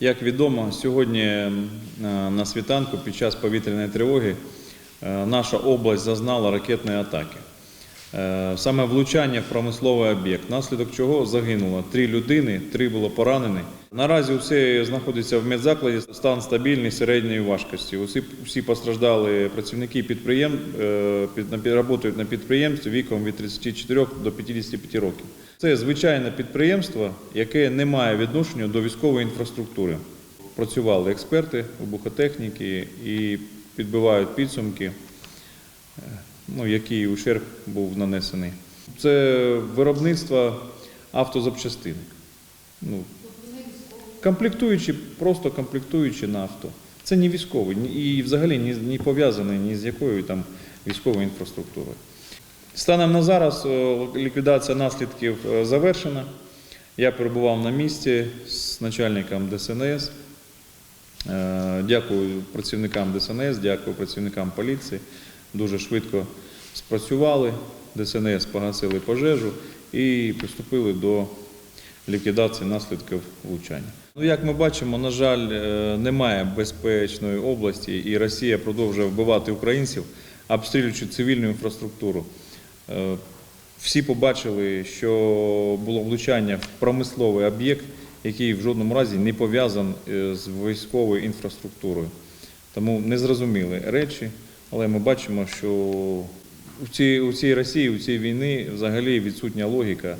Як відомо, сьогодні е, на світанку під час повітряної тривоги е, наша область зазнала ракетної атаки. Е, Саме влучання в промисловий об'єкт, наслідок чого загинуло три людини, три було поранені. Наразі все знаходиться в медзакладі, стан стабільний середньої важкості. Усі, всі постраждали працівники підприємств, працюють на підприємстві віком від 34 до 55 років. Це звичайне підприємство, яке не має відношення до військової інфраструктури. Працювали експерти, вибухотехніки і підбивають підсумки ну, який ущерб був нанесений. Це виробництво автозапчастин. Ну, комплектуючі, просто комплектуючі на авто. Це не військовий і взагалі не пов'язаний ні з якою там військовою інфраструктурою. Станом на зараз е, ліквідація наслідків е, завершена. Я перебував на місці з начальником ДСНС. Е, Дякую працівникам ДСНС, дякую працівникам поліції. Дуже швидко спрацювали. ДСНС погасили пожежу і приступили до ліквідації наслідків влучання. Ну, як ми бачимо, на жаль, немає безпечної області, і Росія продовжує вбивати українців, обстрілюючи цивільну інфраструктуру. Е, Всі побачили, що було влучання в промисловий об'єкт, який в жодному разі не пов'язаний з військовою інфраструктурою. Тому незрозуміли речі, але ми бачимо, що у цій, у цій Росії, у цій війні взагалі відсутня логіка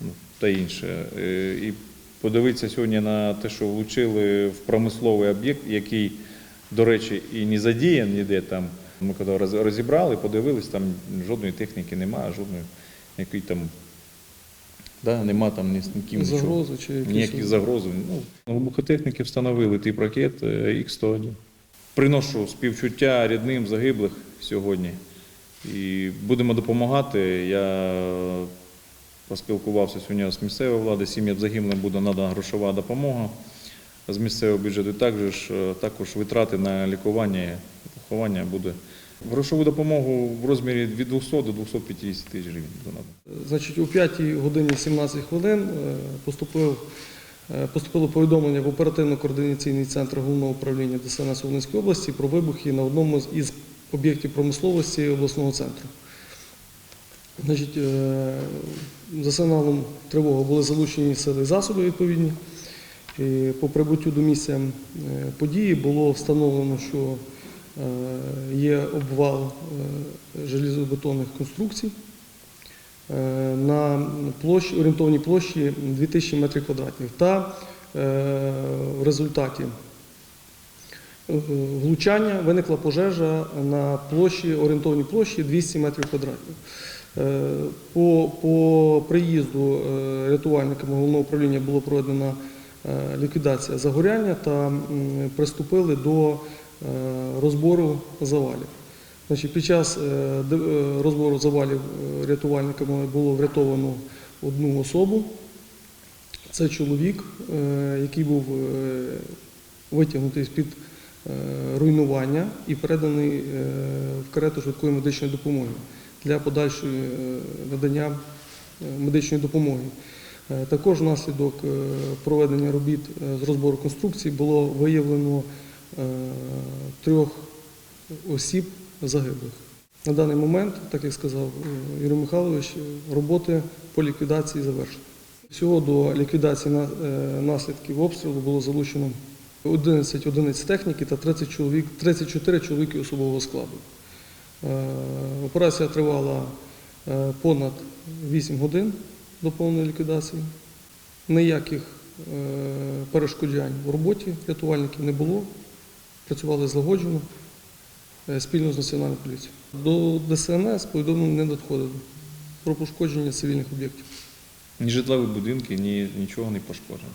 ну, та інше. Е, І подивитися сьогодні на те, що влучили в промисловий об'єкт, який, до речі, і не задіян ніде там. Ми коли розібрали, подивились, там жодної техніки немає, жодної якої там. Да, нема там ні з ніким нічого. Загрози чи Ніяких загроз. Ну, вибухотехніки встановили тип ракет е, Х-101. Приношу співчуття рідним загиблих сьогодні. І будемо допомагати. Я поспілкувався сьогодні з місцевою владою, сім'ям загиблим буде надана грошова допомога з місцевого бюджету. Також, е, також витрати на лікування поховання буде. Грошову допомогу в розмірі від 200 до 250 тисяч гривень. Значить, о 5 годині 17 хвилин е, поступив, е, поступило повідомлення в оперативно-координаційний центр головного управління ДСНС Волинської області про вибухи на одному із об'єктів промисловості обласного центру. Значить, е, за сигналом тривоги були залучені сили засоби відповідні. І по прибуттю до місця події було встановлено, що є обвал е, железобетонних конструкцій е, на площі, орієнтовній площі 2000 метрів квадратних. Та е, в результаті е, влучання виникла пожежа на площі, орієнтовній площі 200 метрів квадратних. Е, По, по приїзду е, рятувальниками головного управління було проведена е, ліквідація загоряння та приступили до е, розбору завалів. Значить, під час е, е, розбору завалів е, рятувальниками було врятовано одну особу. Це чоловік, е, який був е, витягнутий з-під е, руйнування і переданий е, в карету швидкої медичної допомоги для подальшої е, надання е, медичної допомоги. Е, Також внаслідок е, проведення робіт е, з розбору конструкцій було виявлено е, трьох осіб загиблих. На даний момент, так як сказав е, Юрій Михайлович, е, роботи по ліквідації завершені. Всього до ліквідації е, наслідків обстрілу було залучено 11 одиниць техніки та 30 чоловік, 34 чоловіки особового складу. Е, Операція тривала е, понад 8 годин до повної ліквідації. Ніяких е, перешкоджань в роботі рятувальників не було. Працювали злагоджено е, спільно з Національною поліцією. До ДСНС повідомлень не надходило про пошкодження цивільних об'єктів. Ні житлові будинки, ні, нічого не пошкоджено.